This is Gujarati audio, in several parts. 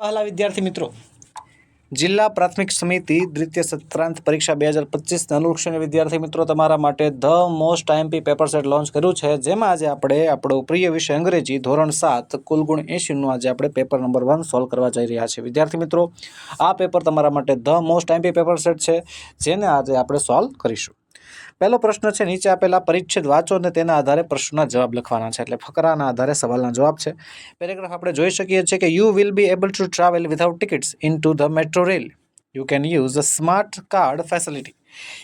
પહેલા વિદ્યાર્થી મિત્રો. જિલ્લા પ્રાથમિક સમિતિ દ્વિતીય સત્રાંત પરીક્ષા બે હજાર પચીસને અનુલક્ષીને વિદ્યાર્થી મિત્રો તમારા માટે the most IMP paper set launch કર્યું છે. જેમાં આજે આપણે આપણો પ્રિય વિષય અંગ્રેજી, ધોરણ સાત કુલગુણ એંશીનું આજે આપણે પેપર નંબર વન સોલ્વ કરવા જઈ રહ્યા છીએ. વિદ્યાર્થી મિત્રો, આ પેપર તમારા માટે the most IMP paper set છે, જેને આજે આપણે સોલ્વ કરીશું. પહેલો પ્રશ્ન છે નીચે આપેલા પરિચ્છેદ વાંચો અને તેના આધારે પ્રશ્નના જવાબ લખવાના છે એટલે ફકરાના આધારે સવાલના જવાબ છે પેરેગ્રાફ આપણે જોઈ શકીએ છીએ કે you will be able to travel without tickets in to the metro rail you can use a smart card facility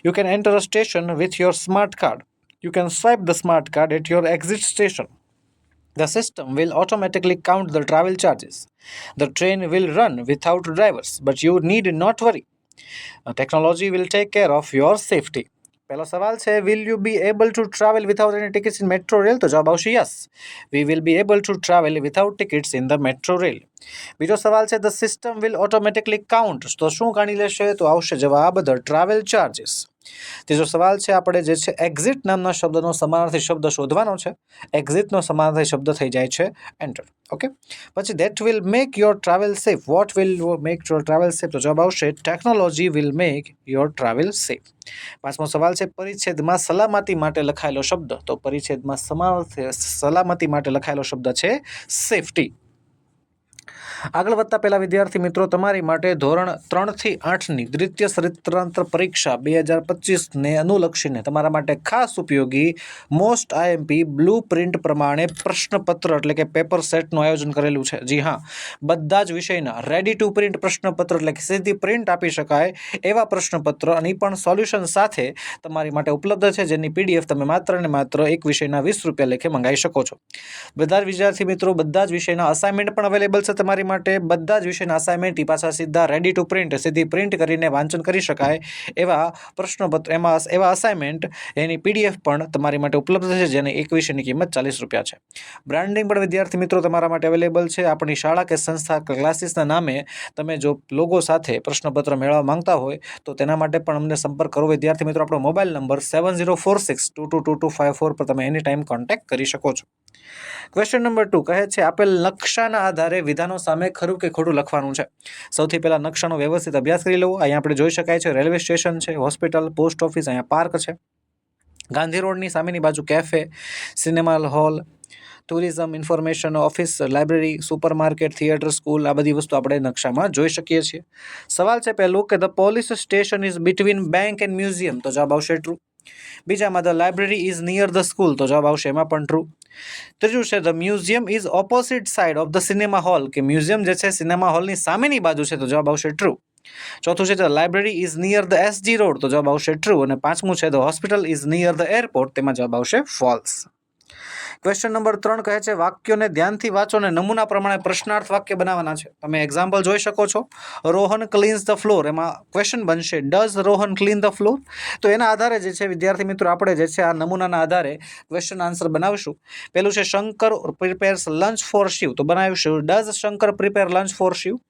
you can enter a station with your smart card you can swipe the smart card at your exit station The system will automatically count the travel charges. The train will run without drivers, but you need worry. Uh, Technology will take care of your safety. પહેલો સવાલ છે will you be able to travel without any tickets in metro rail તો જવાબ આવશે yes we will be able to travel without tickets in the metro rail બીજો સવાલ છે the system will automatically count તો શું ગણી લેશે? તો આવશે જવાબ ધ ટ્રાવેલ ચાર્જિસ ત્રીજો સવાલ છે, આપણે જે છે એક્ઝિટ નામના શબ્દનો સમાનાર્થી શબ્દ શોધવાનો છે. એક્ઝિટનો સમાનાર્થી શબ્દ થઈ જાય છે એન્ટર ઓકે પછી that will make your travel safe what will make your travel safe તો જવાબ આવશે technology will make your travel safe પાંચમો સવાલ છે, પરિચ્છેદમાં સલામતી માટે લખાયેલો શબ્દ. તો પરિચ્છેદમાં સમાનાર્થી, સલામતી માટે લખાયેલો શબ્દ છે સેફટી આગળ વધતા પહેલા વિદ્યાર્થી મિત્રો, તમારી માટે ધોરણ ત્રણથી આઠની દ્વિતીય ચરિત્રાંતર પરીક્ષા બે હજાર પચીસને અનુલક્ષીને તમારા માટે ખાસ ઉપયોગી મોસ્ટ આઈએમપી બ્લુ પ્રિન્ટ પ્રમાણે પ્રશ્નપત્ર, એટલે કે પેપર સેટનું આયોજન કરેલું છે. જી હા, બધા જ વિષયના રેડી ટુ પ્રિન્ટ પ્રશ્નપત્ર, એટલે કે સીધી પ્રિન્ટ આપી શકાય એવા પ્રશ્નપત્ર, અને પણ સોલ્યુશન સાથે તમારી માટે ઉપલબ્ધ છે, જેની પીડીએફ તમે માત્ર ને માત્ર એક વિષયના વીસ રૂપિયા લેખે મંગાવી શકો છો. બધા જ વિદ્યાર્થી મિત્રો, બધા જ વિષયના અસાઇનમેન્ટ પણ અવેલેબલ છે તમારી માટે બધા જ વિષયના અસાઇનમેન્ટ પાછા સીધા રેડી ટુ પ્રિન્ટ સીધી પ્રિન્ટ કરીને વાંચન કરી શકાય એવા પ્રશ્નપત્ર, એમાં એવા અસાઇનમેન્ટ એની પીડીએફ પણ તમારી માટે ઉપલબ્ધ છે જેની એક વિષયની કિંમત ચાલીસ રૂપિયા છે. બ્રાન્ડિંગ પણ વિદ્યાર્થી મિત્રો તમારા માટે અવેલેબલ છે. આપણી શાળા કે સંસ્થા ક્લાસીસના નામે તમે જો લોગો સાથે પ્રશ્નપત્ર મેળવવા માંગતા હોય, તો તેના માટે પણ અમને સંપર્ક કરો. વિદ્યાર્થી મિત્રો, આપણો mobile number seven zero four six two two two two five four પર તમે એની ટાઈમ કોન્ટેક્ટ કરી શકો છો. ક્વેશ્ચન નંબર ટુ કહે છે, આપેલ નકશાના આધારે વિધાનો સામે ખરું કે ખોટું લખવાનું છે? સૌથી પહેલાં નકશાનો વ્યવસ્થિત અભ્યાસ કરી લેવો. અહીંયા આપણે જોઈ શકાય છે, રેલવે સ્ટેશન છે, હોસ્પિટલ, પોસ્ટ ઓફિસ, અહીંયા પાર્ક છે. ગાંધી રોડની સામેની બાજુ cafe, cinema hall, tourism, information office, library super market theatre, school, આ બધી વસ્તુ આપણે નકશામાં જોઈ શકીએ છીએ. સવાલ છે પહેલું કે the police station is between bank and museum. તો જવાબ આવશે ટ્રુ બીજામાં the library is near the school તો જવાબ આવશે, એમાં પણ ટ્રુ ત્રીજું છે the museum is opposite side of the cinema hall કે મ્યુઝિયમ જે છે સિનેમા હોલની સામેની બાજુ છે, તો જવાબ આવશે ટ્રુ ચોથું છે the library is near the SG road તો જવાબ આવશે ટ્રુ અને પાંચમું છે the hospital is near the airport તેમાં જવાબ આવશે ફોલ્સ ક્વેશ્ચન નંબર ત્રણ કહે છે, વાક્યોને ધ્યાનથી વાંચો અને નમૂના પ્રમાણે પ્રશ્નાર્થ વાક્ય બનાવવાના છે. તમે એક્ઝામ્પલ જોઈ શકો છો. રોહન ક્લીન્સ ધ ફ્લોર એમાં ક્વેશ્ચન બનશે does Rohan clean the floor તો એના આધારે જે છે, વિદ્યાર્થી મિત્રો, આપણે જે છે, આ નમૂનાના આધારે ક્વેશ્ચન આન્સર બનાવીશું. પેલું છે, Shankar prepares lunch for Shiv. તો બનાવીશું does Shankar prepare lunch for Shiv?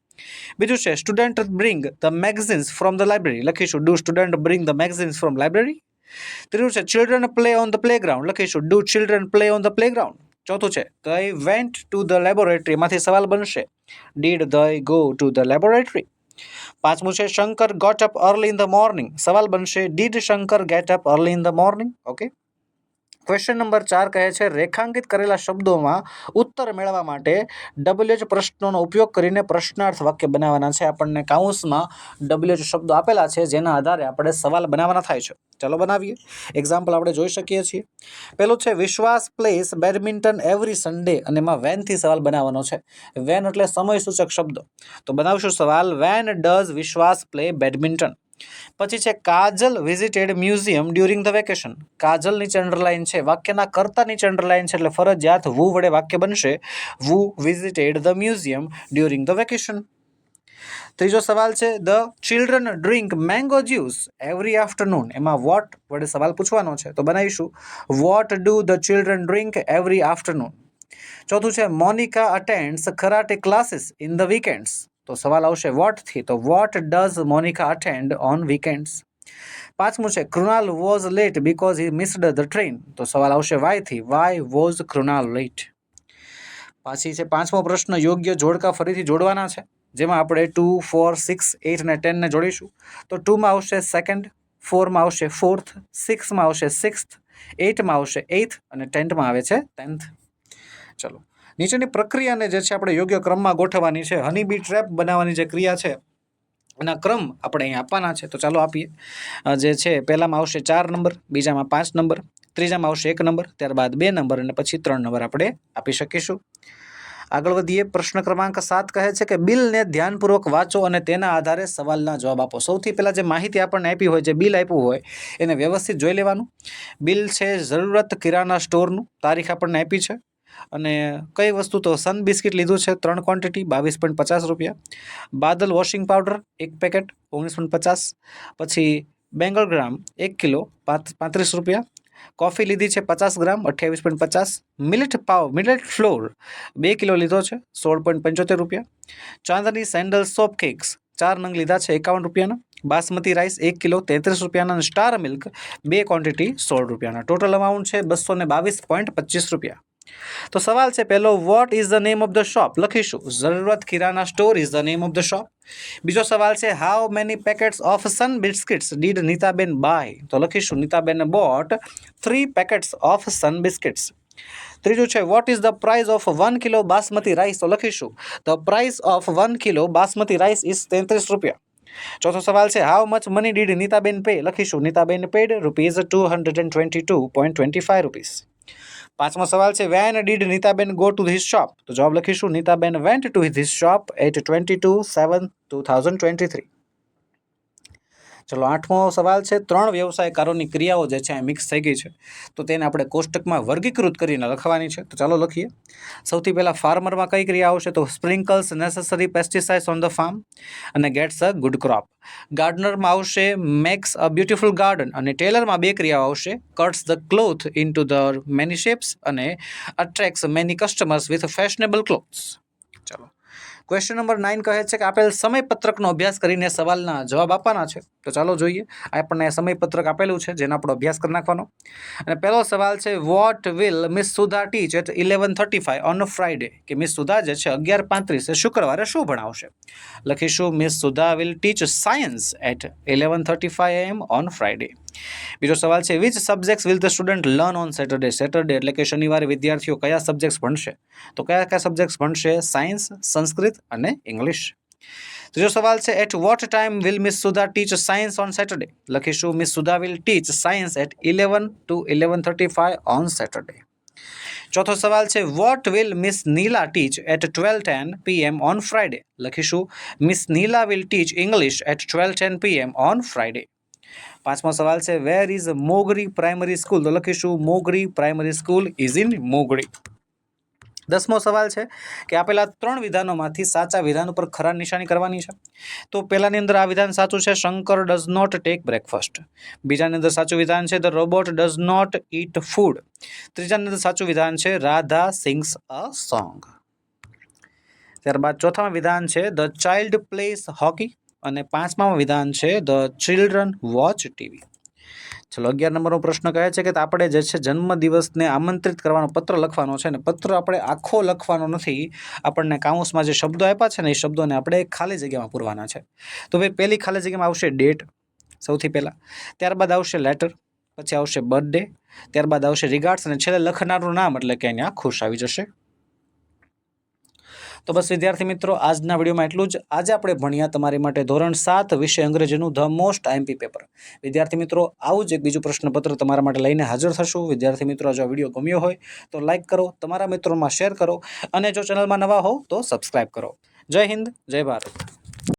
બીજું છે student bring the magazines from the library લખીશું do student bring the magazines from library ત્રીજું છે children play on the playground લખીશું do children play on the playground ચોથું છે, they went to the laboratory એમાંથી સવાલ બનશે did the go to the laboratory પાંચમું છે Shankar got up early in the morning સવાલ બનશે did Shankar get up early in the morning okay question number ચાર કહે છે, રેખાંકિત કરેલા શબ્દોમાં ઉત્તર મેળવવા માટે ડબલ્યુએચ પ્રશ્નોનો ઉપયોગ કરીને પ્રશ્નાર્થ વાક્ય બનાવવાના છે. આપણને કાઉન્સમાં ડબલ્યુએચ શબ્દો આપેલા છે, જેના આધારે આપણે સવાલ બનાવવાના થાય છે. ચાલો બનાવીએ. એક્ઝામ્પલ આપણે જોઈ શકીએ છીએ. પેલું છે, વિશ્વાસ પ્લેસ બેડમિન્ટન એવરી સન્ડે અને એમાં વેનથી સવાલ બનાવવાનો છે. વેન એટલે સમય સૂચક શબ્દ. તો બનાવશું સવાલ when does Vishwas play badminton પછી છે, Kajal visited museum during the vacation Kajal નીચે અંડરલાઇન છે, વાક્યના કર્તાની અંડરલાઇન છે, એટલે ફરજિયાત વુ વડે વાક્ય બનશે. Who visited the museum during the vacation ત્રીજો સવાલ છે the children drink mango juice every afternoon એમાં વોટ વડે સવાલ પૂછવાનો છે, તો બનાવીશું. What do the children drink every afternoon ચોથું છે Monica attends karate classes in the weekends તો સવાલ આવશે વોટથી તો what does Monica attend on weekends પાંચમું છે, Krunal was late because he missed the train તો સવાલ આવશે વાયથી વાય વોઝ કૃણાલ લેટ પાછી છે, પાંચમો પ્રશ્ન, યોગ્ય જોડકા ફરીથી જોડવાના છે, જેમાં આપણે ટુ ફોર સિક્સ એઇટ અને ટેનને જોડીશું. તો ટુમાં આવશે સેકન્ડ ફોરમાં આવશે ફોર્થ સિક્સમાં આવશે સિક્સ્થ એઇટમાં આવશે એઇથ અને ટેન્થમાં આવે છે ટેન્થ ચલો. નીચેની પ્રક્રિયાને જે છે આપણે યોગ્ય ક્રમમાં ગોઠવવાની છે. હની બી ટ્રેપ બનાવવાની જે ક્રિયા છે, એના ક્રમ આપણે અહીં આપવાના છે. તો ચાલો આપીએ. જે છે, પહેલામાં આવશે ચાર નંબર, બીજામાં પાંચ નંબર, ત્રીજામાં આવશે એક નંબર, ત્યારબાદ બે નંબર અને પછી ત્રણ નંબર આપણે આપી શકીશું. આગળ વધીએ. પ્રશ્ન ક્રમાંક સાત કહે છે કે બિલને ધ્યાનપૂર્વક વાંચો અને તેના આધારે સવાલના જવાબ આપો. સૌથી પહેલાં જે માહિતી આપણને આપી હોય, જે બિલ આપ્યું હોય, એને વ્યવસ્થિત જોઈ લેવાનું. બિલ છે જરૂરત કિરાના સ્ટોરનું. તારીખ આપણને આપી છે. અને કઈ વસ્તુ તો સન બિસ્કિટ લીધું છે? ત્રણ ક્વોન્ટિટી બાવીસ પોઈન્ટ પચાસ રૂપિયા. બાદલ વોશિંગ પાવડર એક પેકેટ ઓગણીસ પોઈન્ટ પચાસ. પછી બેંગલ ગ્રામ એક કિલો પાંત- પાંત્રીસ રૂપિયા. કોફી લીધી છે પચાસ ગ્રામ અઠ્યાવીસ પોઈન્ટ પચાસ. મિલેટ પાવ મિલેટ ફ્લોર બે કિલો લીધો છે, સોળ પોઈન્ટ પંચોતેર રૂપિયા. ચાંદની સેન્ડલ સોપ કેક્સ ચાર નંગ લીધા છે, એકાવન રૂપિયાના. બાસમતી રાઈસ એક કિલો, તેત્રીસ રૂપિયાના. અને સ્ટાર મિલ્ક બે ક્વોન્ટિટી સોળ રૂપિયાના. ટોટલ અમાઉન્ટ છે બસો ને બાવીસ પોઈન્ટ પચીસ રૂપિયા. તો સવાલ છે પહેલો what is the name of the shop લખીશું. Jaroorat kirana store is the name of the shop બીજો સવાલ છે how many packets of sun biscuits did Nitaben buy તો લખીશું Nitaben bought three packets of sun biscuits ત્રીજું છે what is the price of one kilo basmati rice તો લખીશું the price of one kilo basmati rice is તેત્રીસ રૂપિયા. ચોથો સવાલ છે how much money did Nitaben pay લખીશું, Nitaben paid rupees two hundred and twenty two point twenty five rupees પાંચમો સવાલ છે when did Nitaben go to this shop તો જવાબ લખીશું Nitaben went to this shop at twenty two seven two thousand twenty three ચલો આઠમો સવાલ છે, ત્રણ વ્યવસાયકારોની ક્રિયાઓ જે છે, એ મિક્સ થઈ ગઈ છે. તો તેને આપણે કોષ્ટકમાં વર્ગીકૃત કરીને લખવાની છે. તો ચાલો લખીએ. સૌથી પહેલાં ફાર્મરમાં કઈ ક્રિયા આવશે? તો sprinkles, necessary pesticides on the farm અને ગેટ્સ અ ગુડ ક્રોપ. ગાર્ડનરમાં આવશે મેક્સ અ બ્યુટિફુલ ગાર્ડન અને ટેલરમાં બે ક્રિયાઓ આવશે. Cuts the cloth in to the many shapes અને attracts many customers with fashionable clothes question number nine કહે છે કે આપેલ સમયપત્રકનો અભ્યાસ કરીને સવાલના જવાબ આપવાના છે. તો ચાલો જોઈએ. આપણને સમયપત્રક આપેલું છે, જેનો આપણો અભ્યાસ કરી નાખવાનો. અને પહેલો સવાલ છે what will Miss Sudha teach at eleven thirty five on Friday કે મિસ સુધા જે છે, અગિયાર પાંત્રીસે શુક્રવારે શું ભણાવશે? લખીશું miss Sudha will teach science at eleven thirty five AM on Friday બીજો સવાલ છે which subjects will the student learn on Saturday Saturday એટલે કે શનિવારે વિદ્યાર્થીઓ કયા સબ્જેક્ટ્સ ભણશે? તો કયા કયા સબ્જેક્ટ્સ ભણશે? સાયન્સ સંસ્કૃત અને ઇંગ્લિશ ત્રીજો સવાલ છે at what time will Miss Sudha teach science on Saturday લખીશું Miss Sudha will teach science at eleven to eleven thirty five on Saturday ચોથો સવાલ છે what will Miss Nila teach at twelve ten PM on Friday લખીશું Miss Nila will teach English at twelve ten PM on Friday પાંચમો સવાલ છે where is Mogri primary school તો લખીશું Mogri primary school is in Mogri દસમો સવાલ છે કે આપેલા ત્રણ વિધાનોમાંથી સાચા વિધાન ઉપર ખરા નિશાની કરવાની છે? તો પહેલાની અંદર આ વિધાન સાચું છે, Shankar does not take breakfast બીજાની અંદર સાચું વિધાન છે the robot does not eat food ત્રીજાની અંદર સાચું વિધાન છે, રાધા સિંગ્સ અ સોંગ ત્યારબાદ ચોથામાં વિધાન છે ધ ચાઇલ્ડ પ્લેસ હોકી અને પાંચમામાં વિધાન છે ધ ચિલ્ડ્રન વોચ ટીવી. ચલો, અગિયાર નંબરનો પ્રશ્ન કહે છે કે આપણે જે છે જન્મદિવસને આમંત્રિત કરવાનો પત્ર લખવાનો છે ને પત્ર આપણે આખો લખવાનો નથી, આપણને કાઉન્સમાં જે શબ્દો આપ્યા છે ને એ શબ્દોને આપણે ખાલી જગ્યામાં પૂરવાના છે. તો ભાઈ પહેલી ખાલી જગ્યામાં આવશે ડેટ સૌથી પહેલાં, ત્યારબાદ આવશે લેટર, પછી આવશે બર્થડે, ત્યારબાદ આવશે રિગાર્ડ્સ અને છેલ્લે લખનારનું નામ એટલે કે અહીંયા ખુશ આવી જશે. તો બસ વિદ્યાર્થી મિત્રો, આજના વિડીયોમાં એટલું જ. આજે આપણે ભણ્યા તમારી માટે ધોરણ સાત વિષય અંગ્રેજીનું ધ મોસ્ટ આઈએમપી પેપર. વિદ્યાર્થી મિત્રો, આવું જ એક બીજું પ્રશ્નપત્ર તમારા માટે લઈને હાજર થશું. વિદ્યાર્થી મિત્રો જો વીડિયો ગમ્યો હોય તો લાઇક કરો, તમારા મિત્રોમાં શેર કરો અને જો ચેનલમાં નવા હો તો સબસ્ક્રાઈબ કરો. જય હિન્દ, જય ભારત.